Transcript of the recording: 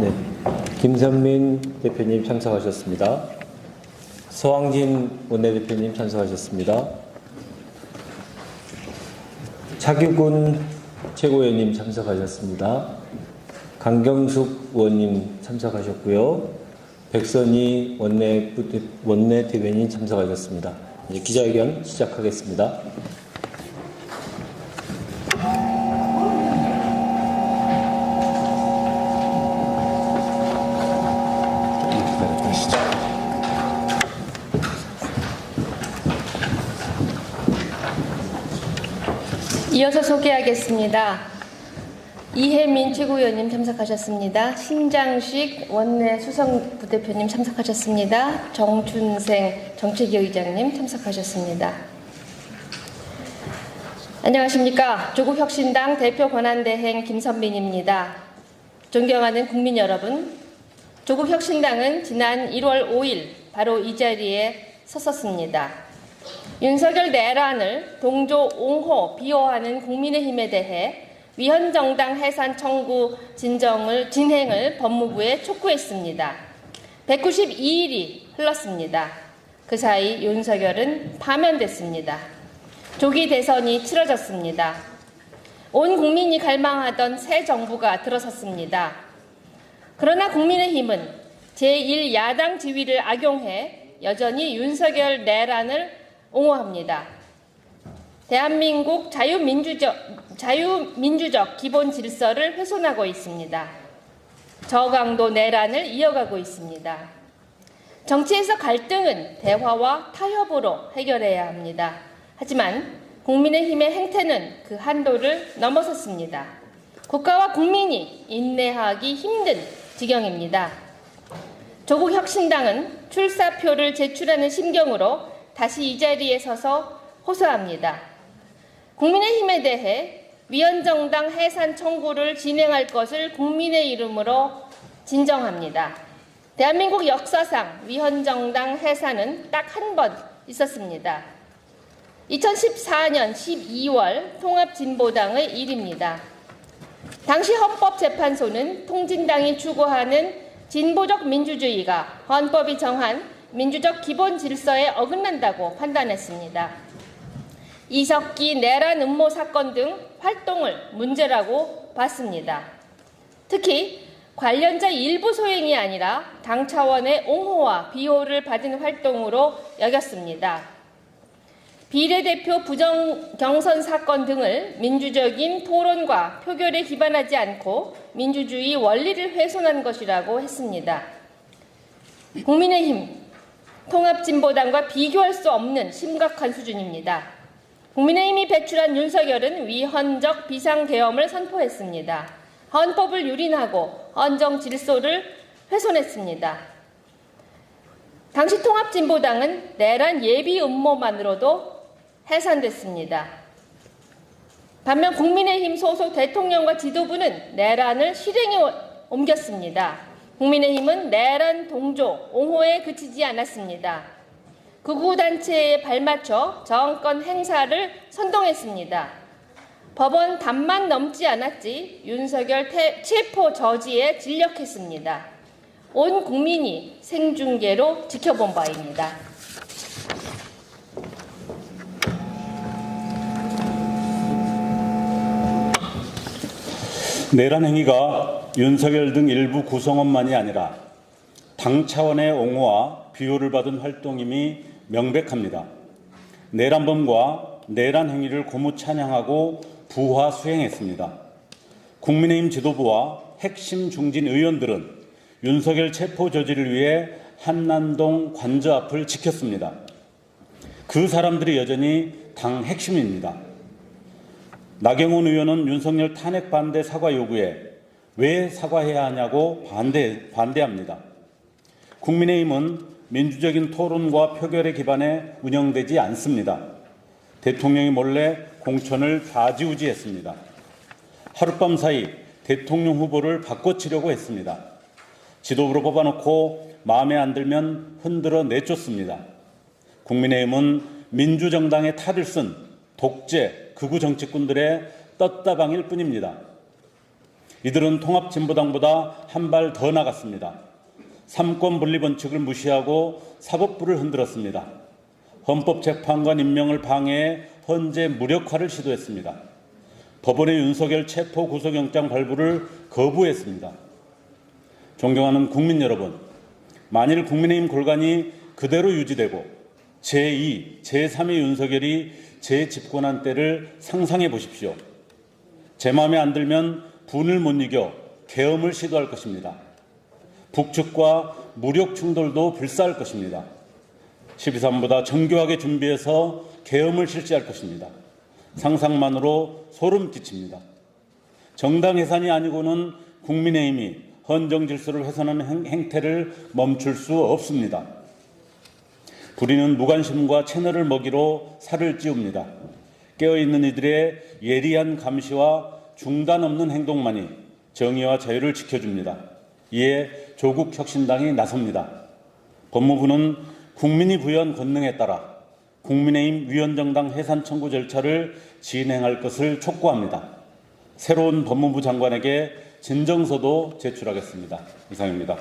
네. 김선민 대표님 참석하셨습니다. 서왕진 원내대표님 참석하셨습니다. 차규근 최고위원님 참석하셨습니다. 강경숙 의원님 참석하셨고요. 백선희 원내, 부대- 원내 대변인 참석하셨습니다. 이제 기자회견 시작하겠습니다. 이어서 소개하겠습니다. 이혜민 최고위원님 참석하셨습니다. 신장식 원내 수석 부대표님 참석하셨습니다. 정춘생 정책위 의장님 참석하셨습니다. 안녕하십니까. 조국혁신당 대표 권한대행 김선민입니다. 존경하는 국민 여러분, 조국혁신당은 지난 1월 5일 바로 이 자리에 섰었습니다. 윤석열 내란을 동조 옹호 비호하는 국민의힘에 대해 위헌정당 해산 청구 진정을 진행을 법무부에 촉구했습니다. 192일이 흘렀습니다. 그 사이 윤석열은 파면됐습니다. 조기 대선이 치러졌습니다. 온 국민이 갈망하던 새 정부가 들어섰습니다. 그러나 국민의힘은 제1야당 지위를 악용해 여전히 윤석열 내란을 옹호합니다. 대한민국 자유민주적, 자유민주적 기본 질서를 훼손하고 있습니다. 저강도 내란을 이어가고 있습니다. 정치에서 갈등은 대화와 타협으로 해결해야 합니다. 하지만 국민의힘의 행태는 그 한도를 넘어섰습니다. 국가와 국민이 인내하기 힘든 지경입니다. 조국 혁신당은 출사표를 제출하는 심경으로 다시 이 자리에 서서 호소합니다. 국민의힘에 대해 위헌정당 해산 청구를 진행할 것을 국민의 이름으로 진정합니다. 대한민국 역사상 위헌정당 해산은 딱 한 번 있었습니다. 2014년 12월 통합진보당의 일입니다. 당시 헌법재판소는 통진당이 추구하는 진보적 민주주의가 헌법이 정한 민주적 기본 질서에 어긋난다고 판단했습니다. 이석기 내란 음모 사건 등 활동을 문제라고 봤습니다. 특히 관련자 일부 소행이 아니라 당 차원의 옹호와 비호를 받은 활동으로 여겼습니다. 비례대표 부정 경선 사건 등을 민주적인 토론과 표결에 기반하지 않고 민주주의 원리를 훼손한 것이라고 했습니다. 국민의힘 통합진보당과 비교할 수 없는 심각한 수준입니다. 국민의힘이 배출한 윤석열은 위헌적 비상계엄을 선포했습니다. 헌법을 유린하고 헌정 질서를 훼손했습니다. 당시 통합진보당은 내란 예비 음모만으로도 해산됐습니다. 반면 국민의힘 소속 대통령과 지도부는 내란을 실행에 옮겼습니다. 국민의힘은 내란 동조, 옹호에 그치지 않았습니다. 극우단체에 발맞춰 정권 행사를 선동했습니다. 법원 단만 넘지 않았지 윤석열 태, 체포 저지에 진력했습니다. 온 국민이 생중계로 지켜본 바입니다. 내란 행위가 윤석열 등 일부 구성원만이 아니라 당 차원의 옹호와 비호를 받은 활동임이 명백합니다. 내란범과 내란 행위를 고무 찬양하고 부화 수행했습니다. 국민의힘 지도부와 핵심 중진 의원들은 윤석열 체포 저지를 위해 한남동 관저 앞을 지켰습니다. 그 사람들이 여전히 당 핵심입니다. 나경원 의원은 윤석열 탄핵 반대 사과 요구에 왜 사과해야 하냐고 반대, 반대합니다. 국민의힘은 민주적인 토론과 표결에 기반해 운영되지 않습니다. 대통령이 몰래 공천을 좌지우지했습니다. 하룻밤 사이 대통령 후보를 바꿔치려고 했습니다. 지도부로 뽑아놓고 마음에 안 들면 흔들어 내쫓습니다. 국민의힘은 민주정당의 탈을 쓴 독재, 극우 정치꾼들의 떴다방일 뿐입니다. 이들은 통합진보당보다 한 발 더 나갔습니다. 삼권 분리 원칙을 무시하고 사법부를 흔들었습니다. 헌법재판관 임명을 방해해 헌재 무력화를 시도했습니다. 법원의 윤석열 체포 구속영장 발부를 거부했습니다. 존경하는 국민 여러분, 만일 국민의힘 골간이 그대로 유지되고 제2, 제3의 윤석열이 재집권한 때를 상상해 보십시오. 제 마음에 안 들면 분을 못 이겨 계엄을 시도할 것입니다. 북측과 무력 충돌도 불사할 것입니다. 12.3보다 정교하게 준비해서 계엄을 실시할 것입니다. 상상만으로 소름 끼칩니다. 정당 해산이 아니고는 국민의힘이 헌정 질서를 훼손하는 행- 행태를 멈출 수 없습니다. 불의는 무관심과 채널을 먹이로 살을 찌웁니다. 깨어있는 이들의 예리한 감시와 중단 없는 행동만이 정의와 자유를 지켜줍니다. 이에 조국 혁신당이 나섭니다. 법무부는 국민이 부여한 권능에 따라 국민의힘 위원정당 해산 청구 절차를 진행할 것을 촉구합니다. 새로운 법무부 장관에게 진정서도 제출하겠습니다. 이상입니다.